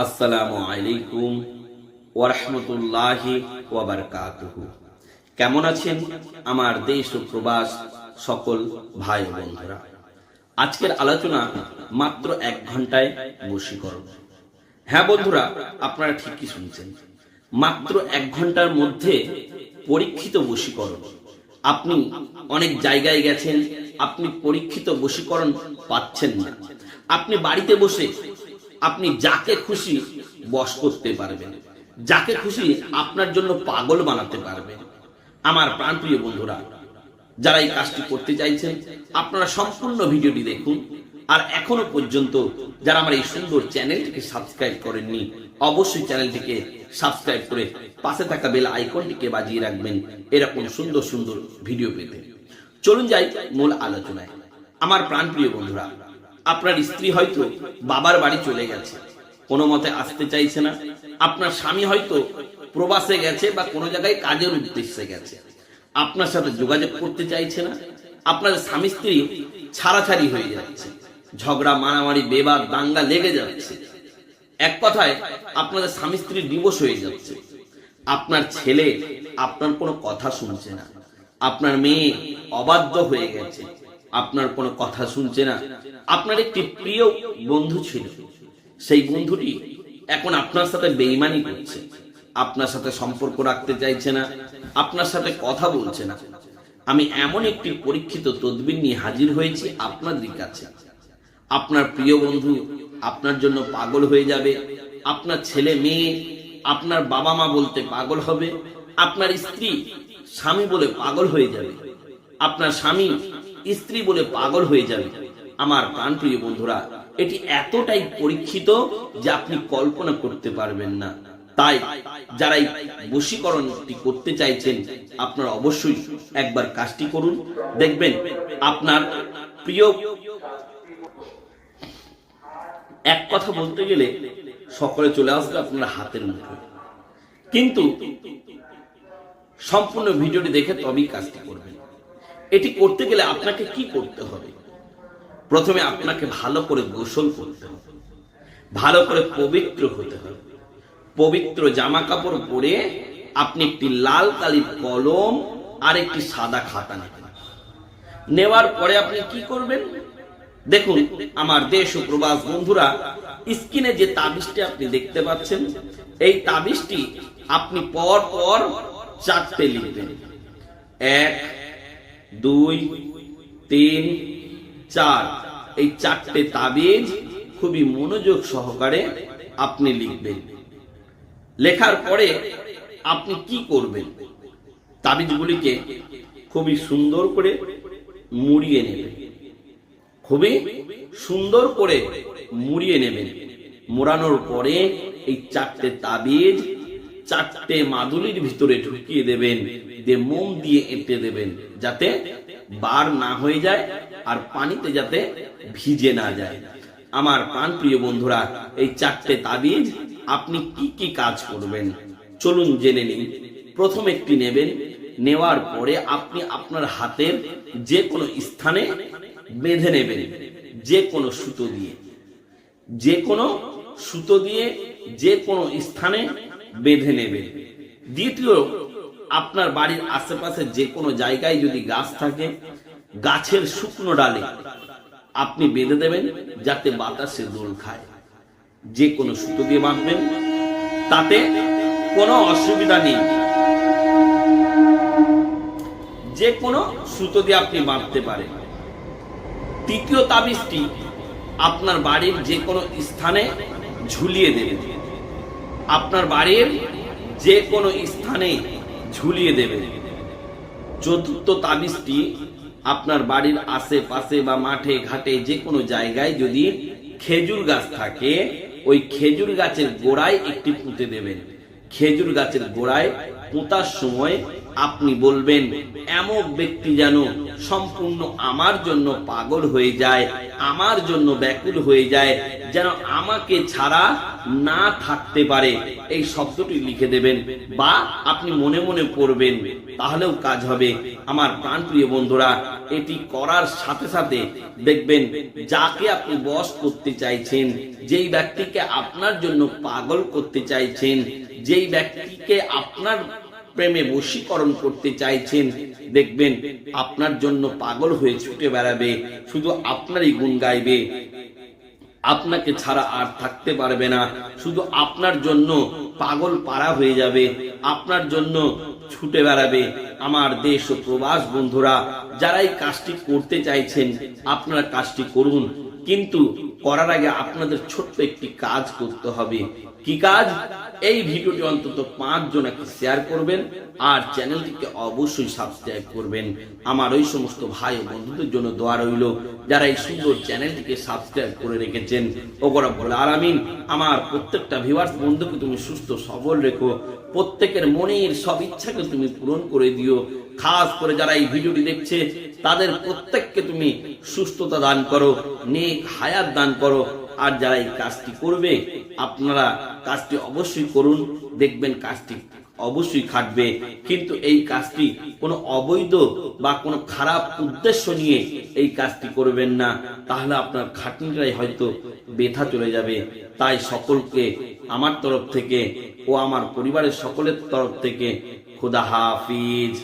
আসসালামু আলাইকুম ওরহমতুল্লাহি ওয়াবারকাতুহু। কেমন আছেন আমার দেশ ও প্রবাস সকল ভাই বন্ধুরা? আজকের আলোচনা মাত্র এক ঘন্টায় বশীকরণ হ্যাঁ বন্ধুরা, আপনারা ঠিকই শুনছেন। মাত্র এক ঘণ্টার মধ্যে পরীক্ষিত বশীকরণ। আপনি অনেক জায়গায় গেছেন, আপনি পরীক্ষিত বশীকরণ পাচ্ছেন না। আপনি বাড়িতে বসে আপনি যাকে খুশি বশ করতে পারবেন। যাকে খুশি আপনার জন্য পাগল বানাতে পারবেন। আমার প্রাণপ্রিয় বন্ধুরা, যারা এই কাজটি করতে চাইছেন, আপনারা সম্পূর্ণ ভিডিওটি দেখুন। আর এখনও পর্যন্ত যারা আমার এই সুন্দর চ্যানেলটিকে সাবস্ক্রাইব করেননি, অবশ্যই চ্যানেলটিকে সাবস্ক্রাইব করে পাশে থাকা বেল আইকনটিকে বাজিয়ে রাখবেন। এরকম সুন্দর সুন্দর ভিডিও পেতে। চলুন যাই মূল আলোচনায়। আমার প্রাণপ্রিয় বন্ধুরা আপনার স্ত্রী হয়তো বাবার বাড়ি চলে গেছে, কোনো মতে আসতে চাইছে না। আপনার স্বামী হয়তো প্রবাসে গেছে বা কোনো জায়গায় কাজের উদ্দেশ্যে গেছে। আপনার সাথে যোগাযোগ করতে চাইছে না। আপনার স্বামী স্ত্রী ছাড়াছাড়ি হয়ে যাচ্ছে। ঝগড়া, মারামারি, বেবাদ, দাঙ্গা লেগে যাচ্ছে। এক কথায়, আপনাদের স্বামী স্ত্রীর ডিভোর্স হয়ে যাচ্ছে। আপনার ছেলে আপনার কোনো কথা শুনছে না। আপনার মেয়ে অবাধ্য হয়ে গেছে। আপনার কোনো কথা শুনছে না। আপনার একটি প্রিয় বন্ধু ছিল। সেই বন্ধুটি এখন আপনার সাথে বেইমানি করছে। আপনার সাথে সম্পর্ক রাখতে চাইছে না। আপনার সাথে কথা বলছে না। আমি এমন একটি পরীক্ষিত তদবির নিয়ে হাজির হয়েছি আপনাদের কাছে। আপনার প্রিয় বন্ধু আপনার জন্য পাগল হয়ে যাবে। আপনার ছেলে মেয়ে আপনার বাবা মা বলতে পাগল হবে। আপনার স্ত্রী স্বামী বলে পাগল হয়ে যাবে। আপনার স্বামী স্ত্রী বলে পাগল হয়ে যাবে। আমার প্রাণপ্রিয় বন্ধুরা, এটি এতটাই পরীক্ষিত যে আপনি কল্পনা করতে পারবেন না। তাই যারা এই বশীকরণটি করতে চাইছেন, আপনারা অবশ্যই একবার কাজটি করুন। দেখবেন আপনার প্রিয় এক কথা বলতে গেলে সকলে চলে আসবে আপনার হাতের মুঠোয়। কিন্তু সম্পূর্ণ ভিডিওটি দেখে তবেই কাজটি করবেন। এটি করতে গেলে আপনাকে কি করতে হবে? প্রথমে আপনাকে ভালো করে গোসল করতে হবে। ভালো করে পবিত্র হতে হবে। পবিত্র জামা কাপড় পরে আপনি একটি লাল কালির কলম আর একটি সাদা খাতা নেবেন। নেওয়ার পরে আপনি কি করবেন? দেখুন, আমার দেশ ও প্রবাস বন্ধুরা, স্ক্রিনে যে তাবিজটি আপনি দেখতে পাচ্ছেন, এই তাবিজটি আপনি পর পর চারটে লিখবেন। এক দুই, তিন, চার। এই চারটে তাবিজ খুবই মনোযোগ সহকারে আপনি লিখবেন। লেখার পরে আপনি কি করবেন? তাবিজগুলিকে খুবই সুন্দর করে মুড়িয়ে নেবেন। খুবই সুন্দর করে মুড়িয়ে নেবেন। মোড়ানোর পরে এই চারটে তাবিজ চারটে মাদুলির ভিতরে ঢুকিয়ে দেবেন। দিয়ে মোম দিয়ে এঁটে দেবেন যাতে বার না হয়ে যায় আর পানিতে যাতে ভিজে না যায়। আমার প্রাণপ্রিয় বন্ধুরা, এই চারটে তাবিজ আপনি কি কি কাজ করবেন? চলুন জেনে নিন প্রথম একটি নেবেন। নেওয়ার পরে আপনি আপনার হাতের যে কোনো স্থানে বেঁধে নেবেন, যে কোনো সুতো দিয়ে। যে কোনো সুতো দিয়ে যে কোনো স্থানে বেঁধে নেবেন। দ্বিতীয় আপনার বাড়ির আশেপাশে যে কোনো জায়গায় যদি গাছ থাকে, গাছের শুকনো ডালে আপনি বেঁধে দেবেন যাতে বাতাসে দোল খায়। যে কোনো সুতো দিয়ে বাঁধবেন, তাতে কোনো অসুবিধা নেই। যে কোনো সুতো দিয়ে আপনি বাঁধতে পারেন। তৃতীয় তাবিজটি আপনার বাড়ির যে কোনো স্থানে ঝুলিয়ে দেবেন। আপনার বাড়ির যে কোনো স্থানে ঝুলিয়ে দেবে। চতুর্থ তাবিজটি আপনার বাড়ির আশেপাশে বা মাঠে, ঘাটে যে কোনো জায়গায় যদি খেজুর গাছ থাকে, ওই খেজুর গাছের গোড়ায় একটি পুঁতে দেবেন। খেজুর গাছের গোড়ায় পোঁতার সময় আপনি বলবেন, এমন ব্যক্তি যেন সম্পূর্ণ আমার জন্য পাগল হয়ে যায়, আমার জন্য ব্যাকুল হয়ে যায়, যেন আমাকে ছাড়া না থাকতে পারে। এই শব্দটি লিখে দেবেন বা আপনি মনে মনে পড়বেন, তাহলেও কাজ হবে। আমার প্রাণপ্রিয় বন্ধুরা, এটি করার সাথে সাথে দেখবেন, যাকে আপনি বস করতে চাইছেন, যেই ব্যক্তিকে আপনার জন্য পাগল করতে চাইছেন, যেই ব্যক্তিকে আপনার প্রেমে বশীকরণ করতে চাইছেন, দেখবেন আপনার জন্য পাগল হয়ে ছুটে বেড়াবে, শুধু আপনারই গুণ গাইবে। আপনাকে ছাড়া আর থাকতে পারবে না, শুধু আপনার জন্য পাগল পাড়া হয়ে যাবে, আপনার জন্য ছুটে বেড়াবে। আমার দেশ ও প্রবাস বন্ধুরা যারা এই কাজটি করতে চাইছেন, আপনারা কাজটি করুন। কিন্তু করার আগে আপনাদের ছোট্ট একটি কাজ করতে হবে। কি কাজ? এই ভিডিওটি অন্তত পাঁচ জনকে শেয়ার করবেন আর চ্যানেলটিকে অবশ্যই সাবস্ক্রাইব করবেন। আমার ওই সমস্ত ভাই বন্ধুদের জন্য দোয়া রইল, যারা এই সুন্দর চ্যানেলটিকে সাবস্ক্রাইব করে রেখেছেন। ওগরা বলে আরামিন আমার প্রত্যেকটা ভিউয়ার্স বন্ধুকে তুমি সুস্থ, সবল রেখো। প্রত্যেকের মনের সব ইচ্ছাকে তুমি পূরণ করে দিও। খাস করে যারা এই ভিডিওটি দেখছে, তাদের প্রত্যেককে তুমি সুস্থতা দান করো, নেক হায়াত দান করো। আর যারা এই কাজটি করবে, আপনারা কাজটি অবশ্যই করুন, দেখবেন কাজটি অবশ্যই খাটবে। কিন্তু এই কাজটি কোনো অবৈধ বা কোনো খারাপ উদ্দেশ্য নিয়ে এই কাজটি করবেন না। তাহলে আপনার খাটনিটাই হয়তো বেথা চলে যাবে। তাই সকলকে আমার তরফ থেকে ও আমার পরিবারের সকলের তরফ থেকে খুদা হাফিজ।